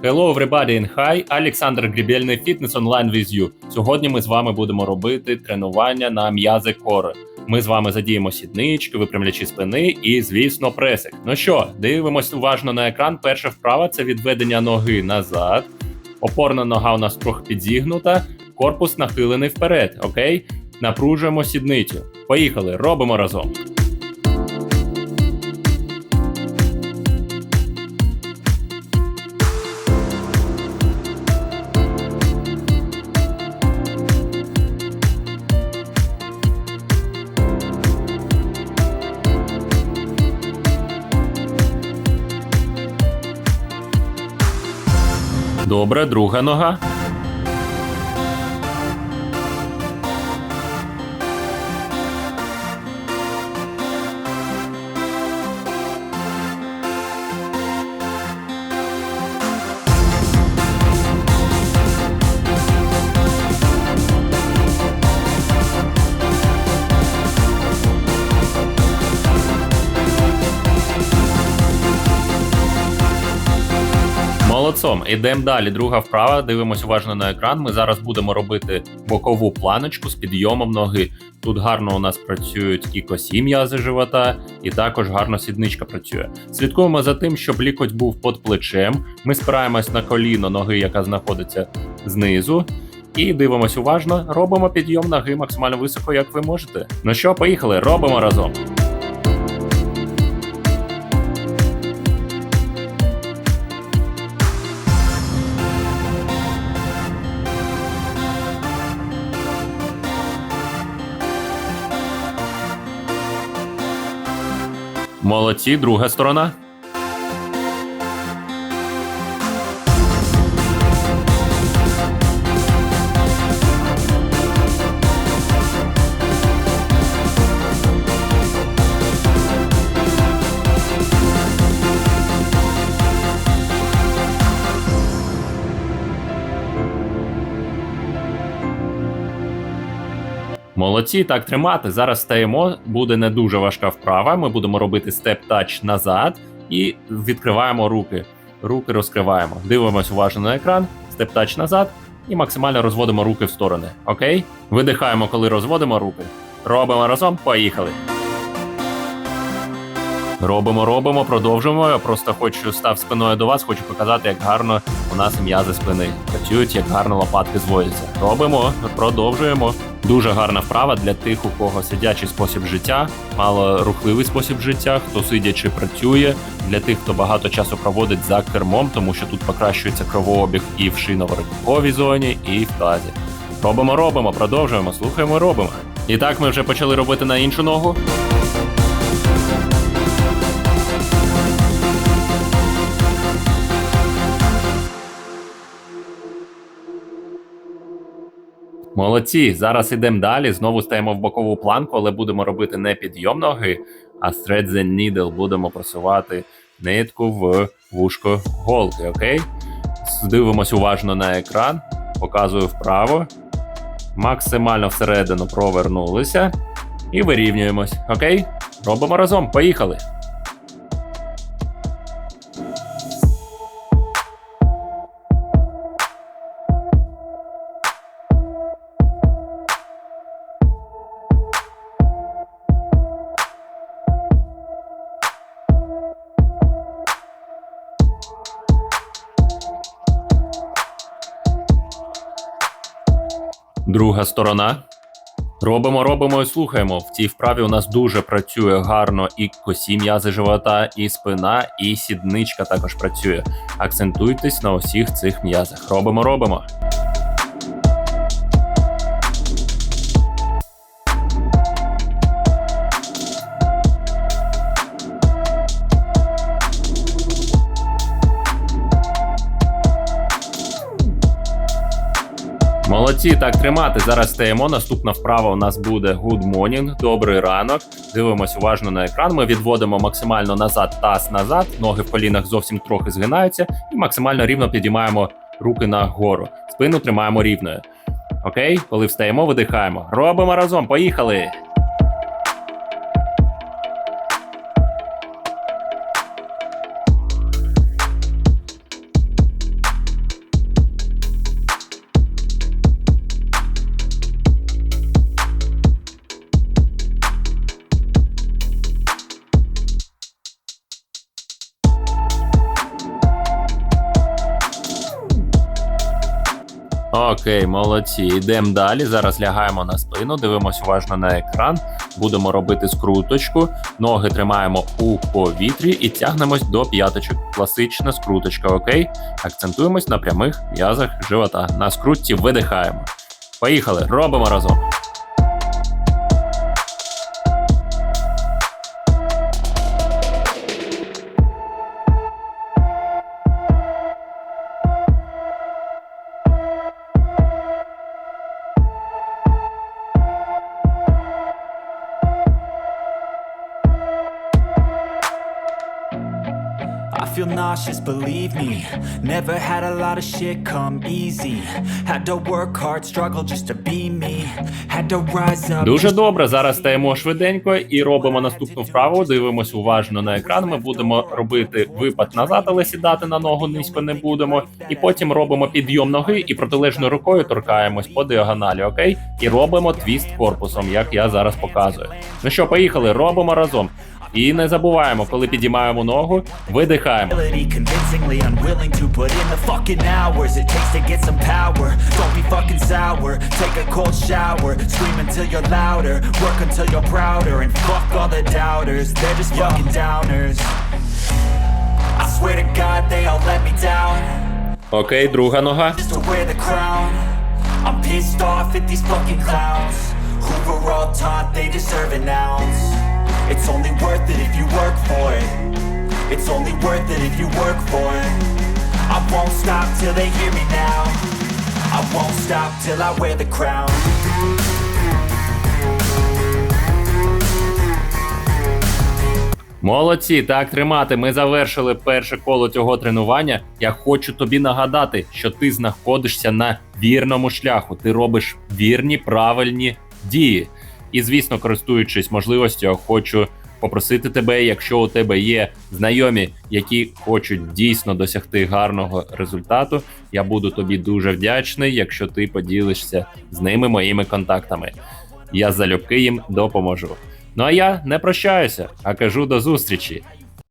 Hello everybody and hi, Олександр Грібельний Фітнес онлайн with you. Сьогодні ми з вами будемо робити тренування на м'язи кори. Ми з вами задіємо сіднички, випрямлячі спини і, звісно, пресик. Ну що, дивимось уважно на екран. Перша вправа це відведення ноги назад. Опорна нога у нас трохи підзігнута, корпус нахилений вперед. Окей? Напружуємо сідницю. Поїхали, робимо разом. Добре, друга нога. Молодцом, ідемо далі. Друга вправа. Дивимось уважно на екран. Ми зараз будемо робити бокову планочку з підйомом ноги. Тут гарно у нас працюють і косі м'язи живота, і також гарно сідничка працює. Слідкуємо за тим, щоб лікоть був під плечем. Ми спираємось на коліно ноги, яка знаходиться знизу. І дивимось уважно, робимо підйом ноги максимально високо, як ви можете. Ну що, поїхали, робимо разом. Молодці, друга сторона. Молодці, так тримати. Зараз стаємо. Буде не дуже важка вправа. Ми будемо робити степ-тач назад і відкриваємо руки. Руки розкриваємо. Дивимось уважно на екран, степ-тач назад і максимально розводимо руки в сторони. Окей? Видихаємо, коли розводимо руки. Робимо разом. Поїхали. Робимо, робимо, продовжуємо. Я просто хочу став спиною до вас, хочу показати, як гарно у нас м'язи спини працюють, як гарно лопатки зводяться. Робимо, продовжуємо. Дуже гарна вправа для тих, у кого сидячий спосіб життя, мало рухливий спосіб життя, хто сидячи працює, для тих, хто багато часу проводить за кермом, тому що тут покращується кровообіг і в шиноворотниковій зоні, і в тазі. Робимо, робимо, продовжуємо, слухаємо, робимо. І так ми вже почали робити на іншу ногу. Молодці, зараз ідемо далі. Знову стаємо в бокову планку, але будемо робити не підйом ноги, а thread the needle. Будемо просувати нитку в вушко голки. Окей? Дивимось уважно на екран, показую вправо. Максимально всередину провернулися і вирівнюємось. Окей? Робимо разом. Поїхали. Друга сторона. Робимо, робимо і слухаємо. В цій вправі у нас дуже працює гарно і косі м'язи живота, і спина, і сідничка також працює. Акцентуйтесь на усіх цих м'язах. Робимо, робимо. Молодці, так тримати. Зараз стаємо. Наступна вправа у нас буде Good morning, добрий ранок. Дивимось уважно на екран. Ми відводимо максимально назад, таз назад, ноги в колінах зовсім трохи згинаються, і максимально рівно підіймаємо руки нагору. Спину тримаємо рівною. Окей, коли встаємо, видихаємо. Робимо разом. Поїхали. Окей, молодці. Йдемо далі. Зараз лягаємо на спину, дивимося уважно на екран. Будемо робити скруточку. Ноги тримаємо у повітрі і тягнемось до п'яточок. Класична скруточка, окей? Акцентуємось на прямих м'язах живота. На скрутці видихаємо. Поїхали, робимо разом. Feel nauseous, believe me. Never had a lot of shit come easy. Had to work hard, struggle just to be me. Had to rise up. Дуже добре. Зараз стаємо швиденько і робимо наступну вправу. Дивимось уважно на екран. Ми будемо робити випад назад, але сідати на ногу низько не будемо. І потім робимо підйом ноги і протилежною рукою торкаємось по діагоналі, окей? І робимо твіст корпусом, як я зараз показую. Ну що, поїхали, робимо разом. І не забуваємо, коли підіймаємо ногу, видихаємо. Окей, друга нога. I'm pissed off at these fucking clowns who were all taught they deserve an ounce. It's only worth it if you work for it. It's only worth it if you work for it. I won't stop till they hear me now. I won't stop till I wear the crown. Молодці, так тримати. Ми завершили перше коло цього тренування. Я хочу тобі нагадати, що ти знаходишся на вірному шляху. Ти робиш вірні, правильні дії. І, звісно, користуючись можливістю, хочу попросити тебе, якщо у тебе є знайомі, які хочуть дійсно досягти гарного результату, я буду тобі дуже вдячний, якщо ти поділишся з ними моїми контактами. Я залюбки їм допоможу. Ну а я не прощаюся, а кажу до зустрічі.